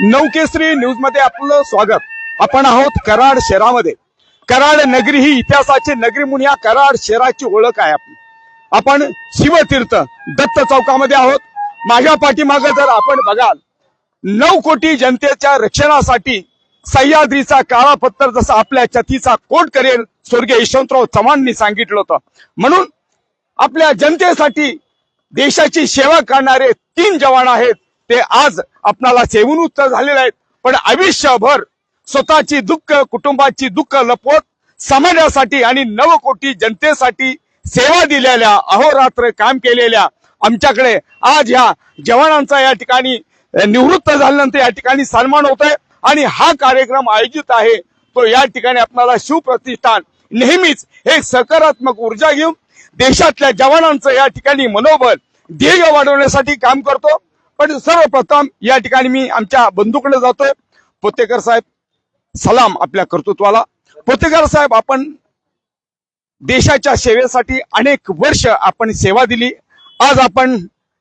नवकेसरी न्यूजमध्ये आपलं स्वागत. आपण आहोत कराड शहरामध्ये. कराड नगरी ही इतिहासाची नगरी म्हणून या कराड शहराची ओळख आहे आपली. आपण शिवतीर्थ दत्त चौकामध्ये आहोत. माझ्या पाठीमागे जर आपण बघाल नऊ कोटी जनतेच्या रक्षणासाठी सह्याद्रीचा काळा पत्तर जसा आपल्या छतीचा कोट करेल स्वर्गीय यशवंतराव चव्हाणनी सांगितलं होतं. म्हणून आपल्या जनतेसाठी देशाची सेवा करणारे तीन जवान आहेत. ते आज आपणाला सेवूनुक्त झालेले आहेत. पण आयुष्यभर स्वतःची दुःख कुटुंबाची दुःख लपवत समाजासाठी आणि नव कोटी जनतेसाठी सेवा दिलेल्या अहोरात्र काम केलेल्या आमच्याकडे आज ह्या जवानांचा या ठिकाणी निवृत्त झाल्यानंतर या ठिकाणी सन्मान होत आहे आणि हा कार्यक्रम आयोजित आहे. तो या ठिकाणी आपणाला शिवप्रतिष्ठान नेहमीच एक सकारात्मक ऊर्जा घेऊन देशातल्या जवानांचं या ठिकाणी मनोबल ध्येय वाढवण्यासाठी काम करतो. पण सर्वप्रथम या ठिकाणी मी आमच्या बंधूकडे जातोय. पोतेकर साहेब सलाम आपल्या कर्तृत्वाला. पोतेकर साहेब आपण देशाच्या सेवेसाठी अनेक वर्ष आपण सेवा दिली. आज आपण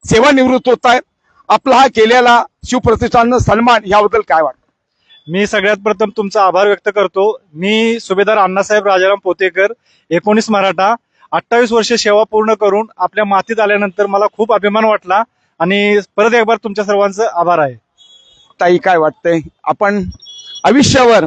सेवानिवृत्त होत आहे. आपला हा केलेला शिवप्रतिष्ठान सन्मान याबद्दल काय वाटतं? मी सगळ्यात प्रथम तुमचा आभार व्यक्त करतो. मी सुभेदार अण्णासाहेब राजाराम पोतेकर एकोणीस मराठा अठ्ठावीस वर्ष सेवा पूर्ण करून आपल्या मातीत आल्यानंतर मला खूप अभिमान वाटला. आणि परत एक बार तुमच्या सर्वांचं आभार आहे. ताई काय वाटतंय? आपण आयुष्यावर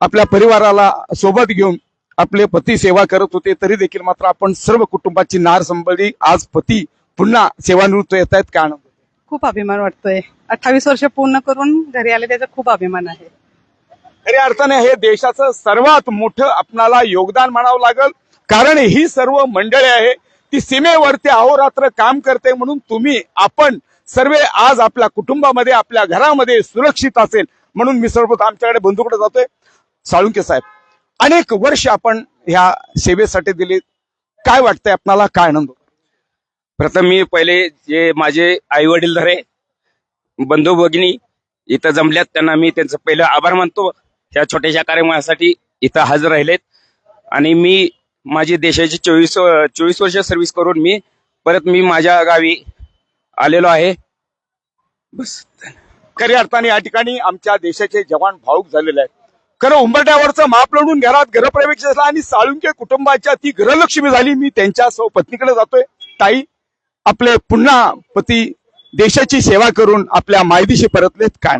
आपल्या परिवाराला सोबत घेऊन आपले पती सेवा करत होते तरी देखील मात्र आपण सर्व कुटुंबाची नार संबळली आज पती पुन्हा सेवानिवृत्त येत आहेत. का आनंद? खूप अभिमान वाटतोय. अठ्ठावीस वर्ष पूर्ण करून घरी आले त्याचा खूप अभिमान आहे. खऱ्या अर्थाने हे देशाचं सर्वात मोठं आपणाला योगदान म्हणावं लागल. कारण ही सर्व मंडळी आहे ती सीमेवरती अहोरात्र काम करते म्हणून तुम्ही आपण सर्व आज आपल्या कुटुंबामध्ये आपल्या घरामध्ये सुरक्षित असेल म्हणून मी सर्वप्रथम आमच्याकडे बंधूकडे जातोय. साळुंके साहेब अनेक वर्ष आपण ह्या सेवेसाठी दिली. काय वाटतंय आपणाला? काय आनंद? प्रथम मी पहिले जे माझे आई वडील धरे बंधू भगिनी इथं जमल्यात त्यांना मी त्यांचं पहिलं आभार मानतो. ह्या छोट्याशा कार्यक्रमासाठी इथं हजर राहिलेत. आणि मी माझी देशाची चोवीस चोवीस वर्ष सर्व्हिस करून मी परत मी माझ्या गावी आलेलो आहे. बस. खऱ्या अर्थाने या ठिकाणी आमच्या देशाचे जवान भाऊक झालेले आहेत. खरं उंबरट्यावरचं माप लढून घरात घरप्रवेश झाला आणि साळुंके कुटुंबाच्या ती घरलक्ष्मी झाली. मी त्यांच्या सह पत्नीकडे जातोय. ताई आपले पुन्हा पती देशाची सेवा करून आपल्या मायदेशी परतलेत काय?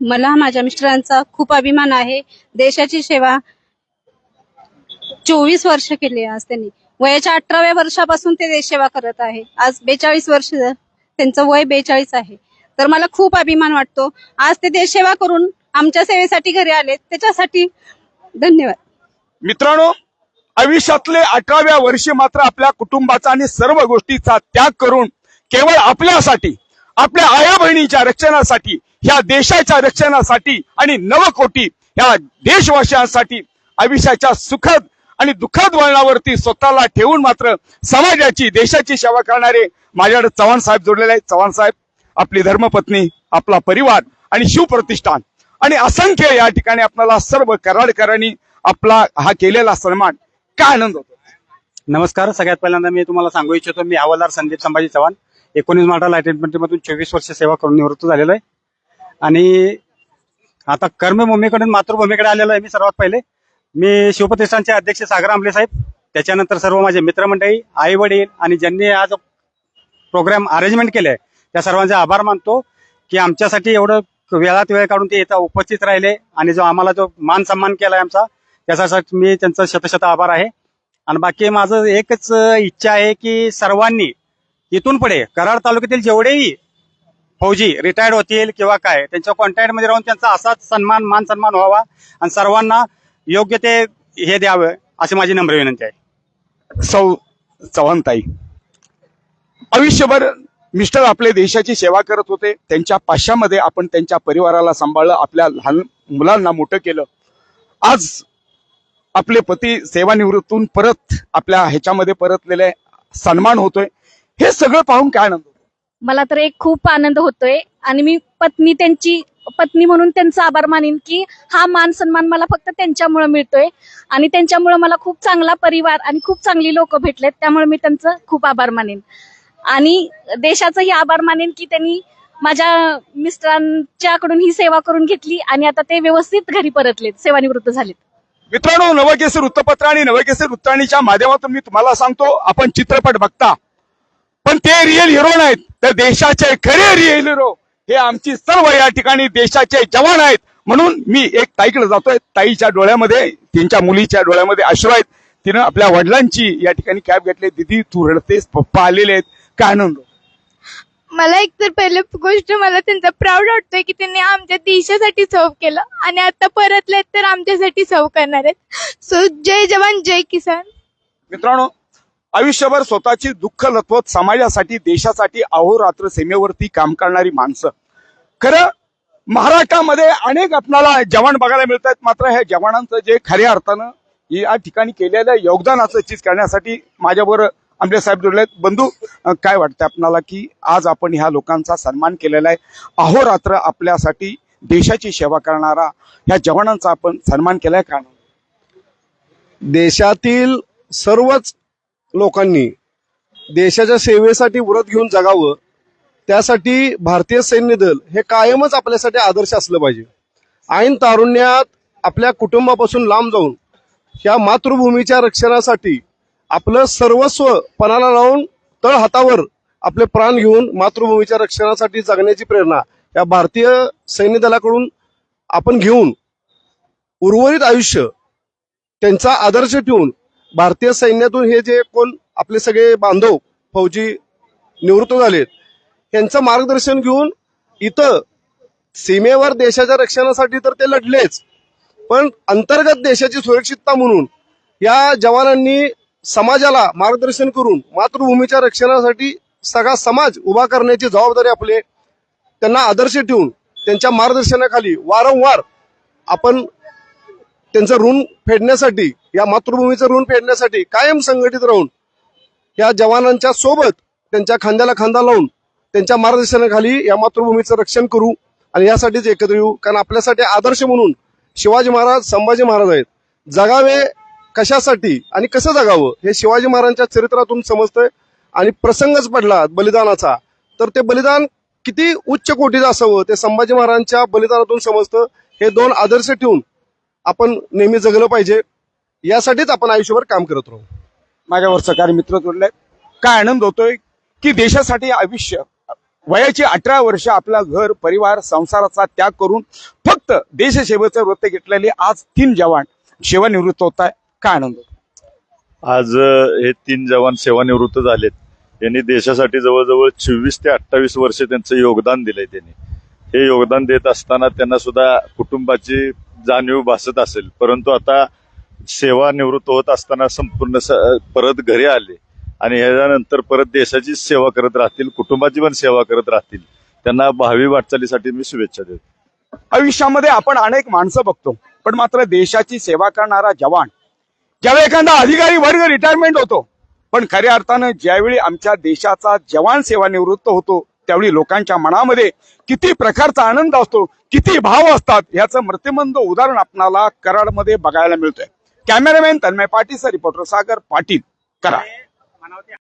मला माझ्या मिस्टरांचा खूप अभिमान आहे. देशाची सेवा चोवीस वर्ष केली आज त्यांनी. वयाच्या अठराव्या वर्षापासून ते देशसेवा करत आहे. आज बेचाळीस वर्ष त्यांचं वय बेचाळीस आहे. तर मला खूप अभिमान वाटतो. आज ते देशसेवा करून आमच्या सेवेसाठी घरी आले त्याच्यासाठी धन्यवाद. मित्रांनो आयुष्यातले अठराव्या वर्षी मात्र आपल्या कुटुंबाचा आणि सर्व गोष्टीचा त्याग करून केवळ आपल्यासाठी आपल्या आया बहिणीच्या रक्षणासाठी ह्या देशाच्या रक्षणासाठी आणि नवकोटी ह्या देशवासियांसाठी आयुष्याच्या सुखद आणि दुःखद वळणावरती स्वतःला ठेवून मात्र समाजाची देशाची सेवा करणारे माझ्याकडे चव्हाण साहेब जोडलेले आहेत. चव्हाण साहेब आपली धर्मपत्नी आपला परिवार आणि शिवप्रतिष्ठान. आणि असंख्य या ठिकाणी आपल्याला सर्व कराडकरांनी आपला हा केलेला सन्मान. काय आनंद होतो नमस्कार. सगळ्यात पहिल्यांदा मी तुम्हाला सांगू इच्छितो मी हवालदार संदीप संभाजी चव्हाण. एकोणीस मराठा लाइट चोवीस वर्ष सेवा करून निवृत्त झालेलो आहे. आणि आता कर्मभूमीकडून मातृभूमीकडे आलेलो आहे मी सर्वात पहिले. मी शिवप्रतिष्ठानचे अध्यक्ष सागर आंबले साहेब. त्याच्यानंतर सर्व माझे मित्रमंडळी आई वडील आणि ज्यांनी आज प्रोग्राम अरेंजमेंट केले त्या सर्वांचे आभार मानतो की आमच्यासाठी एवढं वेळात वेळ काढून ते येता उपस्थित राहिले आणि जो आम्हाला जो मान सन्मान केलाय आमचा त्याच्यासाठी मी त्यांचा शतशत आभार आहे. आणि बाकी माझं एकच इच्छा आहे की सर्वांनी इथून पुढे कराड तालुक्यातील जेवढेही फौजी रिटायर्ड होतील किंवा काय त्यांच्या कॉन्टॅक्टमध्ये राहून त्यांचा असाच सन्मान मान सन्मान व्हावा. आणि सर्वांना योग्य ते हे द्यावं अशी माझी नम्र विनंती आहे सौ चव्हाणताई आयुष्यभर मिस्टर आपले देशाची सेवा करत होते त्यांच्या पाशामध्ये आपण त्यांच्या परिवाराला सांभाळलं आपल्या लहान मुलांना मोठं केलं आज आपले पती सेवानिवृत्तून परत आपल्या ह्याच्यामध्ये परतलेले. सन्मान होतोय हे सगळं पाहून काय आनंद होतो? मला तर एक खूप आनंद होतोय आणि मी पत्नी त्यांची पत्नी म्हणून त्यांचा आभार मानेन की हा मान सन्मान मला फक्त त्यांच्यामुळे मिळतोय. आणि त्यांच्यामुळे मला खूप चांगला परिवार आणि खूप चांगली लोक भेटलेत त्यामुळे मी त्यांचं खूप आभार मानेन. आणि देशाचंही आभार मानेन की त्यांनी माझ्या मिस्टरांच्याकडून ही सेवा करून घेतली आणि आता ते व्यवस्थित घरी परतलेत सेवानिवृत्त झालेत. मित्रांनो नवकेसर वृत्तपत्र आणि नवकेसर वृत्ताणीच्या माध्यमातून मी तुम्हाला सांगतो आपण चित्रपट बघता. पण ते रिअल हिरो नाहीत. तर देशाचे खरे रिअल हिरो हे आमची सर्व या ठिकाणी देशाचे जवान आहेत. म्हणून मी एक ताईकडे जातोय. ताईच्या डोळ्यामध्ये त्यांच्या मुलीच्या डोळ्यामध्ये अश्रू आहेत. तिनं आपल्या वडिलांची या ठिकाणी कॅब घेतली. दिदी तू रडतेस? पप्पा आलेले आहेत. काय आनंद? मला एक तर पहिली गोष्ट मला त्यांचा प्राऊड वाटतोय की त्यांनी आमच्या देशासाठी सर्व केलं. आणि आता परतलेत तर आमच्यासाठी सर्व करणार आहेत. सो जय जवान जय किसान. मित्रांनो आयुष्यभर स्वतःची दुःख लपवत समाजासाठी देशासाठी अहोरात्र सीमेवरती काम करणारी माणसं. खरं महाराष्ट्रामध्ये अनेक आपल्याला जवान बघायला मिळतात. मात्र ह्या जवानांचं जे खऱ्या अर्थानं या ठिकाणी केलेल्या योगदानाचं चीज करण्यासाठी माझ्याबरोबर आमले साहेब जोडले आहेत बंधू काय वाटतं आपणाला की आज आपण ह्या लोकांचा सन्मान केलेला आहे? अहोरात्र आपल्यासाठी देशाची सेवा करणारा ह्या जवानांचा आपण सन्मान केलाय का? देशातील सर्वच लोकांनी देशाच्या सेवेसाठी व्रत घेऊन जगावं त्यासाठी भारतीय सैन्य दल हे कायमच आपल्यासाठी आदर्श असलं पाहिजे. ऐन तारुण्यात आपल्या कुटुंबापासून लांब जाऊन ह्या मातृभूमीच्या रक्षणासाठी आपलं सर्वस्व पणाला लावून तळ हातावर आपले प्राण घेऊन मातृभूमीच्या रक्षणासाठी जगण्याची प्रेरणा या भारतीय सैन्य दलाकडून आपण घेऊन उर्वरित आयुष्य त्यांचा आदर्श ठेवून भारतीय सैन्यातून हे जे कोण आपले सगळे बांधव फौजी निवृत्त झालेत यांचं मार्गदर्शन घेऊन इथं सीमेवर देशाच्या रक्षणासाठी तर ते लढलेच पण अंतर्गत देशाची सुरक्षितता म्हणून या जवानांनी समाजाला मार्गदर्शन करून मातृभूमीच्या रक्षणासाठी सगळा समाज उभा करण्याची जबाबदारी आपले त्यांना आदर्श ठेवून त्यांच्या मार्गदर्शनाखाली वारंवार आपण त्यांचं ऋण फेडण्यासाठी या मातृभूमीचं ऋण फेडण्यासाठी कायम संघटित राहून या जवानांच्या सोबत त्यांच्या खांद्याला खांदा लावून त्यांच्या मार्गदर्शनाखाली या मातृभूमीचं रक्षण करू आणि यासाठीच एकत्र येऊ. कारण आपल्यासाठी आदर्श म्हणून शिवाजी महाराज संभाजी महाराज आहेत. जगावे कशासाठी आणि कसं जगावं हे शिवाजी महाराजांच्या चरित्रातून समजतंय. आणि प्रसंगच पडला बलिदानाचा. तर ते बलिदान किती उच्च कोटीचं असावं ते संभाजी महाराजांच्या बलिदानातून समजतं. हे दोन आदर्श ठेवून आपण नेहमी जगलं पाहिजे. यासाठीच आपण आयुष्यभर काम करत राहू. माझ्यावर सहकारी मित्र जोडले काय आनंद होतोय की देशासाठी आयुष्य वयाची अठरा वर्ष आपला घर परिवार संसाराचा त्याग करून फक्त देशसेवेचं व्रत घेतलेले आज तीन जवान सेवानिवृत्त होत आहे काय आनंद आज हे तीन जवान सेवानिवृत्त झालेत. यांनी देशासाठी जवळजवळ चोवीस ते अठ्ठावीस वर्ष त्यांचं योगदान दिलंय त्यांनी. हे योगदान देत असताना त्यांना सुद्धा कुटुंबाची जाणीव भासत असेल. परंतु आता सेवानिवृत्त होत असताना संपूर्ण परत घरी आले. आणि ह्याच्यानंतर परत देशाची सेवा करत राहतील कुटुंबाची पण सेवा करत राहतील. त्यांना भावी वाटचालीसाठी मी शुभेच्छा देतो. आयुष्यामध्ये आपण अनेक माणसं बघतो पण मात्र देशाची सेवा करणारा जवान ज्यावेळी एखादा अधिकारी वर्ग रिटायरमेंट होतो पण खऱ्या अर्थानं ज्यावेळी आमच्या देशाचा जवान सेवानिवृत्त होतो त्यावेळी लोकांच्या मनामध्ये किती प्रकारचा आनंद असतो किती भाव असतात याचं मृत्युमंद उदाहरण आपणाला कराडमध्ये बघायला मिळतंय. Cameraman Tanmay Patil reporter Sagar Patil Karad. Mana?